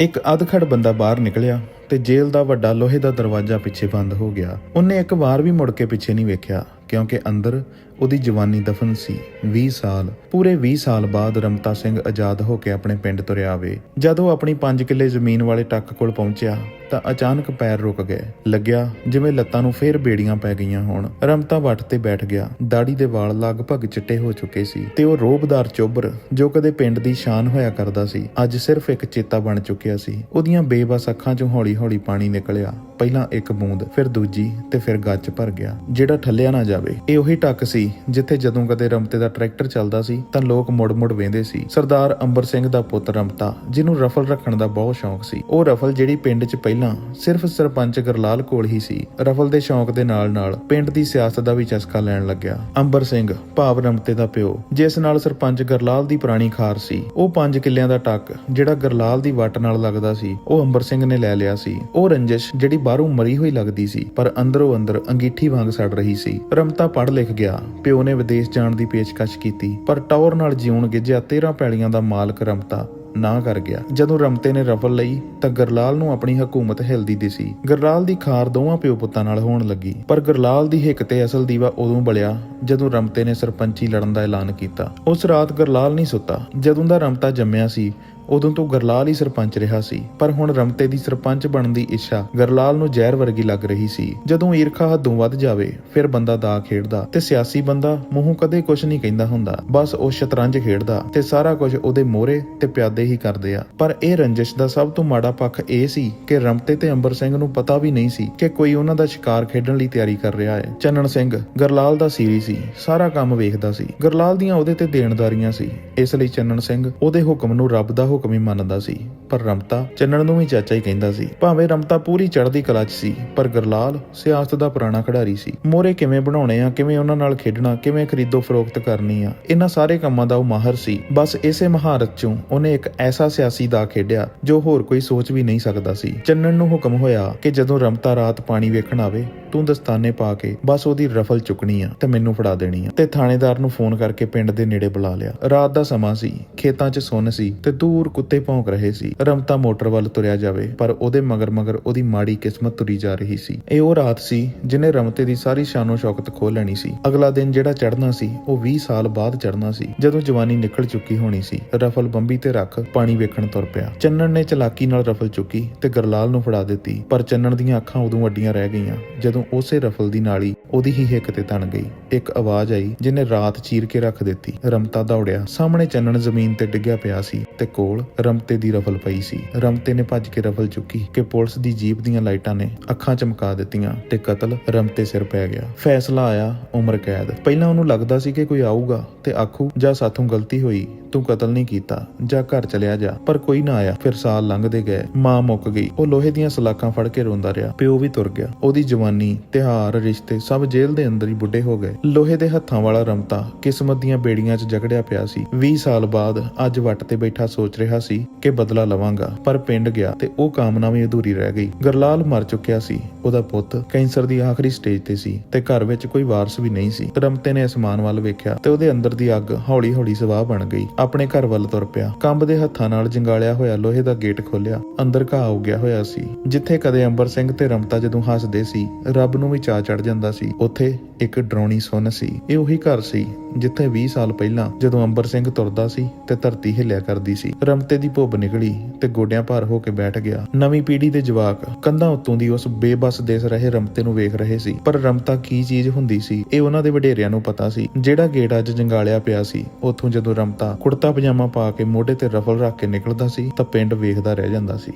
ਇੱਕ ਅਧਖੜ ਬੰਦਾ ਬਾਹਰ ਨਿਕਲਿਆ ਤੇ ਜੇਲ੍ਹ ਦਾ ਵੱਡਾ ਲੋਹੇ ਦਾ ਦਰਵਾਜ਼ਾ ਪਿੱਛੇ ਬੰਦ ਹੋ ਗਿਆ। ਉਹਨੇ ਇੱਕ ਵਾਰ ਵੀ ਮੁੜ ਕੇ ਪਿੱਛੇ ਨਹੀਂ ਵੇਖਿਆ, ਕਿਉਂਕਿ ਅੰਦਰ ਉਹਦੀ ਜਵਾਨੀ ਦਫਨ ਸੀ। 20 ਸਾਲ, ਪੂਰੇ 20 ਸਾਲ ਬਾਅਦ ਰਮਤਾ ਸਿੰਘ ਆਜ਼ਾਦ ਹੋ ਕੇ ਆਪਣੇ ਪਿੰਡ ਤੁਰਿਆ ਆਵੇ। ਜਦ ਉਹ ਆਪਣੀ 5 ਕਿੱਲੇ ਜ਼ਮੀਨ ਵਾਲੇ ਟੱਕ ਕੋਲ ਪਹੁੰਚਿਆ ਤਾਂ ਅਚਾਨਕ ਪੈਰ ਰੁਕ ਗਏ। ਲੱਗਿਆ ਜਿਵੇਂ ਲੱਤਾਂ ਨੂੰ ਫੇਰ ਬੇੜੀਆਂ ਪੈ ਗਈਆਂ ਹੋਣ। ਰਮਤਾ ਵੱਟ ਤੇ ਬੈਠ ਗਿਆ। ਦਾੜੀ ਦੇ ਵਾਲ ਲਗਭਗ ਚਿੱਟੇ ਹੋ ਚੁੱਕੇ ਸੀ ਤੇ ਉਹ ਰੋਬਦਾਰ ਚੋਬਰ, ਜੋ ਕਦੇ ਪਿੰਡ ਦੀ ਸ਼ਾਨ ਹੋਇਆ ਕਰਦਾ ਸੀ, ਅੱਜ ਸਿਰਫ ਇੱਕ ਚੇਤਾ ਬਣ ਚੁੱਕਿਆ ਸੀ। ਉਹਦੀਆਂ ਬੇਬਸ ਅੱਖਾਂ 'ਚੋਂ ਹੌਲੀ-ਹੌਲੀ ਪਾਣੀ ਨਿਕਲਿਆ। ਪਹਿਲਾਂ ਇੱਕ ਬੂੰਦ, ਫਿਰ ਦੂਜੀ ਤੇ ਫਿਰ ਗੱਜ ਭਰ ਗਿਆ। ਜਿਹੜਾ ਠੱਲਿਆ ਨਾ ਜਾਵੇ। ਇਹ ਉਹੀ ਟੱਕ ਸੀ, ਜਿੱਥੇ ਜਦੋਂ ਕਦੇ ਰਮਤੇ ਦਾ ਟਰੈਕਟਰ ਚੱਲਦਾ ਸੀ, ਤਾਂ ਲੋਕ ਮੁੜ-ਮੁੜ ਵੇਂਦੇ ਸੀ। ਸਰਦਾਰ ਅੰਬਰ ਸਿੰਘ ਦਾ ਪੁੱਤ ਰਮਤਾ, ਜਿਹਨੂੰ ਰਫਲ ਰੱਖਣ ਦਾ ਬਹੁਤ ਸ਼ੌਂਕ ਸੀ। ਉਹ ਰਫਲ ਜਿਹੜੀ ਪਿੰਡ 'ਚ ਪਹਿਲਾਂ ਸਿਰਫ ਸਰਪੰਚ ਗਰਲਾਲ ਕੋਲ ਹੀ ਸੀ। ਰਫਲ ਦੇ ਸ਼ੌਂਕ ਦੇ ਨਾਲ-ਨਾਲ ਪਿੰਡ ਦੀ ਸਿਆਸਤ ਦਾ ਵੀ ਚਸਕਾ ਲੈਣ ਲੱਗਿਆ। ਅੰਬਰ ਸਿੰਘ, ਭਾਵ ਰਮਤੇ ਦਾ ਪਿਓ, ਜਿਸ ਨਾਲ ਸਰਪੰਚ ਗਰਲਾਲ ਦੀ ਪੁਰਾਣੀ ਖਾਰ ਸੀ, ਉਹ 5 ਕਿੱਲਿਆਂ ਦਾ ਟੱਕ, ਜਿਹੜਾ ਗਰਲਾਲ ਦੀ ਵੱਟ ਨਾਲ ਲੱਗਦਾ ਸੀ, ਉਹ ਅੰਬਰ ਸਿੰਘ ਨੇ ਲੈ ਲਿਆ ਸੀ। ਉਹ ਰੰਜਿਸ਼ ਜਿਹੜੀ ਬਾਹਰੋਂ ਮਰੀ ਹੋਈ ਲੱਗਦੀ ਸੀ, ਪਰ ਅੰਦਰੋਂ ਅੰਦਰ ਅੰਗੀਠੀ ਵਾਂਗ ਸੜ ਰਹੀ ਸੀ। ਰਮਤਾ ਪੜ੍ਹ ਲਿਖ ਗਿਆ। ਪਿਓ ਨੇ ਵਿਦੇਸ਼ ਜਾਣ ਦੀ ਪੇਸ਼ਕਸ਼ ਕੀਤੀ, ਪਰ ਟੌਰ ਨਾਲ ਜਿਉਣ ਗਿੱਜਿਆ 13 ਪੈਲੀਆਂ ਦਾ ਮਾਲਕ ਰਮਤਾ ਨਾ ਕਰ ਗਿਆ। ਜਦੋਂ ਰਮਤੇ ਨੇ ਰਫਲ ਲਈ, ਤਾਂ ਗਰਲਾਲ ਨੂੰ ਆਪਣੀ ਹਕੂਮਤ ਹਿਲਦੀ ਦਿਸੀ। ਗਰਲਾਲ ਦੀ ਖਾਰ ਦੋਵਾਂ ਪਿਓ ਪੁੱਤਾਂ ਨਾਲ ਹੋਣ ਲੱਗੀ, ਪਰ ਗਰਲਾਲ ਦੀ ਹਿੱਕ ਤੇ ਅਸਲ ਦੀਵਾ ਉਦੋਂ ਬਲਿਆ, ਜਦੋਂ ਰਮਤੇ ਨੇ ਸਰਪੰਚੀ ਲੜਨ ਦਾ ਐਲਾਨ ਕੀਤਾ। ਉਸ ਰਾਤ ਗਰਲਾਲ ਨਹੀਂ ਸੁੱਤਾ। ਜਦੋਂ ਦਾ ਰਮਤਾ ਜੰਮਿਆ ਸੀ ਉਦੋਂ ਤੋਂ ਗਰਲਾਲ ਹੀ ਸਰਪੰਚ ਰਿਹਾ ਸੀ, ਪਰ ਹੁਣ ਰਮਤੇ ਦੀ ਸਰਪੰਚ ਬਣਨ ਦੀ ਇੱਛਾ ਗਰਲਾਲ ਨੂੰ ਜ਼ਹਿਰ ਵਰਗੀ ਲੱਗ ਰਹੀ ਸੀ। ਜਦੋਂ ਈਰਖਾ ਹੱਦੋਂ ਵੱਧ ਜਾਵੇ, ਫਿਰ ਬੰਦਾ ਦਾ ਖੇਡਦਾ ਤੇ ਸਿਆਸੀ ਬੰਦਾ ਮੂੰਹੋਂ ਕਦੇ ਕੁਝ ਨਹੀਂ ਕਹਿੰਦਾ ਹੁੰਦਾ। ਬਸ ਉਹ ਸ਼ਤਰੰਜ ਖੇਡਦਾ ਤੇ ਸਾਰਾ ਕੁਝ ਉਹਦੇ ਮੋਹਰੇ ਤੇ ਪਿਆਦੇ ਹੀ ਕਰਦੇ ਆ। ਪਰ ਇਹ ਰੰਜਿਸ਼ ਦਾ ਸਭ ਤੋਂ ਮਾੜਾ ਪੱਖ ਇਹ ਸੀ ਕਿ ਰਮਤੇ ਤੇ ਅੰਬਰ ਸਿੰਘ ਨੂੰ ਪਤਾ ਵੀ ਨਹੀਂ ਸੀ ਕਿ ਕੋਈ ਉਹਨਾਂ ਦਾ ਸ਼ਿਕਾਰ ਖੇਡਣ ਲਈ ਤਿਆਰੀ ਕਰ ਰਿਹਾ ਹੈ। ਚੰਨਣ ਸਿੰਘ, ਗਰਲਾਲ ਦਾ ਸੀਰੀ ਸੀ, ਸਾਰਾ ਕੰਮ ਵੇਖਦਾ ਸੀ। ਗਰਲਾਲ ਦੀਆਂ ਉਹਦੇ ਤੇ ਦੇਣਦਾਰੀਆਂ ਸੀ। ਇਸ ਲਈ ਚੰਨਣ ਸਿੰਘ ਉਹਦੇ ਹੁਕਮ ਨੂੰ ਰੱਬ ਦਾ ਹੁਕਮ ਹੀ ਮੰਨਦਾ ਸੀ, ਪਰ ਰਮਤਾ ਚੰਨਣ ਨੂੰ ਵੀ ਚਾਚਾ ਹੀ ਕਹਿੰਦਾ ਸੀ। ਭਾਵੇਂ ਰਮਤਾ ਪੂਰੀ ਚੜ੍ਹਦੀ ਕਲਾ 'ਚ ਸੀ, ਪਰ ਗਰਲਾਲ ਸਿਆਸਤ ਦਾ ਪੁਰਾਣਾ ਖਿਡਾਰੀ ਸੀ। ਮੋਰੇ ਕਿਵੇਂ ਬਣਾਉਣੇ ਆ, ਕਿਵੇਂ ਉਹਨਾਂ ਨਾਲ ਖੇਡਣਾ, ਕਿਵੇਂ ਖਰੀਦੋ ਫਰੋਖਤ ਕਰਨੀ ਆ, ਇਹਨਾਂ ਸਾਰੇ ਕੰਮਾਂ ਦਾ ਉਹ ਮਾਹਰ ਸੀ। ਬਸ ਇਸੇ ਮਹਾਰਤ 'ਚੋਂ ਉਹਨੇ ਇੱਕ ਐਸਾ ਸਿਆਸੀ ਦਾ ਖੇਡਿਆ, ਜੋ ਹੋਰ ਕੋਈ ਸੋਚ ਵੀ ਨਹੀਂ ਸਕਦਾ ਸੀ। ਚੰਨਣ ਨੂੰ ਹੁਕਮ ਹੋਇਆ ਕਿ ਜਦੋਂ ਰਮਤਾ ਰਾਤ ਪਾਣੀ ਵੇਖਣ ਆਵੇ ਤੂੰ ਦਸਤਾਨੇ ਪਾ ਕੇ ਬਸ ਉਹਦੀ ਰਫਲ ਚੁੱਕਣੀ ਆ ਤੇ ਮੈਨੂੰ ਫੜਾ ਦੇਣੀ ਆ। ਤੇ ਥਾਣੇਦਾਰ ਨੂੰ ਫੋਨ ਕਰਕੇ ਪਿੰਡ ਦੇ ਨੇੜੇ ਬੁਲਾ ਲਿਆ। ਰਾਤ ਦਾ ਸਮਾਂ ਸੀ। ਖੇਤਾਂ 'ਚ ਸੁੰਨ ਸੀ ਤੇ ਦੂਰ ਕੁੱਤੇ ਭੌਂਕ ਰਹੇ ਸੀ। ਰਮਤਾ ਮੋਟਰ ਵੱਲ ਤੁਰਿਆ ਜਾਵੇ, ਪਰ ਉਹਦੇ ਮਗਰ ਮਗਰ ਉਹਦੀ ਮਾੜੀ ਕਿਸਮਤ ਤੁਰੀ ਜਾ ਰਹੀ ਸੀ। ਇਹ ਉਹ ਰਾਤ ਸੀ ਜਿਹਨੇ ਰਮਤੇ ਦੀ ਸਾਰੀ ਸ਼ਾਨੋ ਸ਼ੌਕਤ ਖੋਹ ਲੈਣੀ ਸੀ। ਅਗਲਾ ਦਿਨ ਜਿਹੜਾ ਚੜਨਾ ਸੀ, ਉਹ 20 ਸਾਲ ਬਾਅਦ ਚੜਨਾ ਸੀ, ਜਦੋਂ ਜਵਾਨੀ ਨਿਕਲ ਚੁੱਕੀ ਹੋਣੀ ਸੀ। ਰਫਲ ਬੰਬੀ ਤੇ ਰੱਖ ਪਾਣੀ ਵੇਖਣ ਤੁਰ ਪਿਆ। ਚੰਨਣ ਨੇ ਚਲਾਕੀ ਨਾਲ ਰਫਲ ਚੁੱਕੀ ਤੇ ਗਰਲਾਲ ਨੂੰ ਫੜਾ ਦਿੱਤੀ, ਪਰ ਚੰਨਣ ਦੀਆਂ ਅੱਖਾਂ ਉਦੋਂ ਵੱਡੀਆਂ ਰਹਿ ਗਈਆਂ, ਜਦੋਂ ਉਸੇ ਰਫਲ ਦੀ ਨਾਲੀ, ਉਹਦੀ ਹੀ ਹਿੱਕ ਤੇ ਤਣ ਗਈ। ਇੱਕ ਆਵਾਜ਼ ਆਈ ਜਿਹਨੇ ਰਾਤ ਚੀਰ ਕੇ ਰੱਖ ਦਿੱਤੀ। ਰਮਤਾ ਦੌੜਿਆ। ਸਾਹਮਣੇ ਚੰਨਣ ਜ਼ਮੀਨ ਤੇ ਡਿੱਗਿਆ ਪਿਆ ਸੀ ਤੇ ਕੋਲ ਰਮਤੇ ਦੀ ਰਫਲ ਪਈ ਸੀ। ਰਮਤੇ ਨੇ ਭੱਜ ਕੇ ਰਫਲ ਚੁੱਕੀ ਕਿ ਪੁਲਿਸ ਦੀ ਜੀਪ ਦੀਆਂ ਲਾਈਟਾਂ ਨੇ ਅੱਖਾਂ ਚਮਕਾ ਦਿੱਤੀਆਂ ਤੇ ਕਤਲ ਰਮਤੇ ਸਿਰ ਪੈ ਗਿਆ। ਫੈਸਲਾ ਆਇਆ ਉਮਰ ਕੈਦ। ਪਹਿਲਾਂ ਉਹਨੂੰ ਲੱਗਦਾ ਸੀ ਕਿ ਕੋਈ ਆਊਗਾ। ਤੇ ਆਖੂ, ਜਾਂ ਸਾਥੋਂ ਗਲਤੀ ਹੋਈ, ਤੂੰ ਕਤਲ ਨਹੀਂ ਕੀਤਾ, ਜਾਂ ਘਰ ਚਲਿਆ ਜਾ। ਪਰ ਕੋਈ ਨਾ ਆਇਆ, ਫਿਰ ਸਾਲ ਲੰਘਦੇ ਗਏ, ਮਾਂ ਮੁੱਕ ਗਈ। ਉਹ ਲੋਹੇ ਦੀਆਂ ਸਲਾਖਾਂ ਫੜ ਕੇ ਰੋਂਦਾ ਰਿਹਾ, ਪਿਓ ਵੀ ਤੁਰ ਗਿਆ। ਉਹਦੀ ਜਵਾਨੀ ਤਿਹਾਰ ਰਿਸ਼ਤੇ ਸਭ ਜੇਲ੍ਹ ਦੇ ਅੰਦਰ ਹੀ ਬੁੱਢੇ ਹੋ ਗਏ। ਲੋਹੇ ਦੇ ਹੱਥਾਂ ਵਾਲਾ ਰਮਤਾ ਕਿਸਮਤ ਦੀਆਂ ਬੇੜੀਆਂ 'ਚ ਜਕੜਿਆ ਪਿਆ ਸੀ। 20 ਸਾਲ ਬਾਅਦ ਅੱਜ ਵੱਟ ਤੇ ਬੈਠਾ ਸੋਚ ਰਿਹਾ ਸੀ ਕਿ ਬਦਲਾ ਲਵਾਂਗਾ, ਪਰ ਪਿੰਡ ਗਿਆ ਤੇ ਉਹ ਕਾਮਨਾ ਵੀ ਅਧੂਰੀ ਰਹਿ ਗਈ। ਗਰਲਾਲ ਮਰ ਚੁੱਕਿਆ ਸੀ। ਉਹਦਾ ਪੁੱਤ ਕੈਂਸਰ ਦੀ ਆਖਰੀ ਸਟੇਜ ਤੇ ਸੀ ਤੇ ਘਰ ਵਿੱਚ ਕੋਈ ਵਾਰਸ ਵੀ ਨਹੀਂ ਸੀ। ਰਮਤੇ ਨੇ ਅਸਮਾਨ ਵੱਲ ਵੇਖਿਆ ਤੇ ਉਹਦੇ ਅੰਦਰ ਦੀ ਅੱਗ ਹੌਲੀ-ਹੌਲੀ ਸਵਾਹ ਬਣ ਗਈ। ਆਪਣੇ ਘਰ ਵੱਲ ਤੁਰ ਪਿਆ। ਕੰਬ ਦੇ ਹੱਥਾਂ ਨਾਲ ਜੰਗਾਲਿਆ ਹੋਇਆ ਲੋਹੇ ਦਾ ਗੇਟ ਖੋਲਿਆ ਅੰਦਰ ਘਾਹ ਉੱਗਿਆ ਹੋਇਆ ਸੀ। ਜਿੱਥੇ ਕਦੇ ਅੰਬਰ ਸਿੰਘ ਤੇ ਰਮਤਾ ਜਦੋਂ ਹੱਸਦੇ ਸੀ, ਰੱਬ ਨੂੰ ਵੀ ਚਾਅ ਚੜ ਜਾਂਦਾ ਸੀ। ਉੱਥੇ ਇੱਕ ਡਰਾਉਣੀ ਸੁੰਨ ਸੀ। ਇਹ ਉਹੀ ਘਰ ਸੀ ਜਿੱਥੇ 20 ਸਾਲ ਪਹਿਲਾਂ ਜਦੋਂ ਅੰਬਰ ਸਿੰਘ ਤੁਰਦਾ ਸੀ ਤੇ ਧਰਤੀ ਹਿੱਲਿਆ ਕਰਦੀ ਸੀ ਰਮਤੇ ਦੀ ਭੁੱਬ ਨਿਕਲੀ ਤੇ ਗੋਡਿਆਂ ਭਾਰ ਹੋ ਕੇ ਬੈਠ ਗਿਆ। ਨਵੀਂ ਪੀੜ੍ਹੀ ਦੇ ਜਵਾਕ ਕੰਧਾਂ ਉੱਤੋਂ ਦੀ ਉਸ ਬੇਬਸ ਦੇਸ ਰਹੇ ਰਮਤੇ ਨੂੰ ਵੇਖ ਰਹੇ ਸੀ, ਪਰ ਰਮਤਾ ਕੀ ਚੀਜ਼ ਹੁੰਦੀ ਸੀ, ਇਹ ਉਹਨਾਂ ਦੇ ਵਡੇਰਿਆਂ ਨੂੰ ਪਤਾ ਸੀ। ਜਿਹੜਾ ਗੇਟ ਅੱਜ ਜੰਗਾਲਿਆ ਪਿਆ ਸੀ, ਉੱਥੋਂ ਜਦੋਂ ਰਮਤਾ ਕੁੜਤਾ ਪਜਾਮਾ ਪਾ ਕੇ ਮੋਢੇ ਤੇ ਰਫਲ ਰੱਖ ਕੇ ਨਿਕਲਦਾ ਸੀ, ਤਾਂ ਪਿੰਡ ਵੇਖਦਾ ਰਹਿ ਜਾਂਦਾ ਸੀ।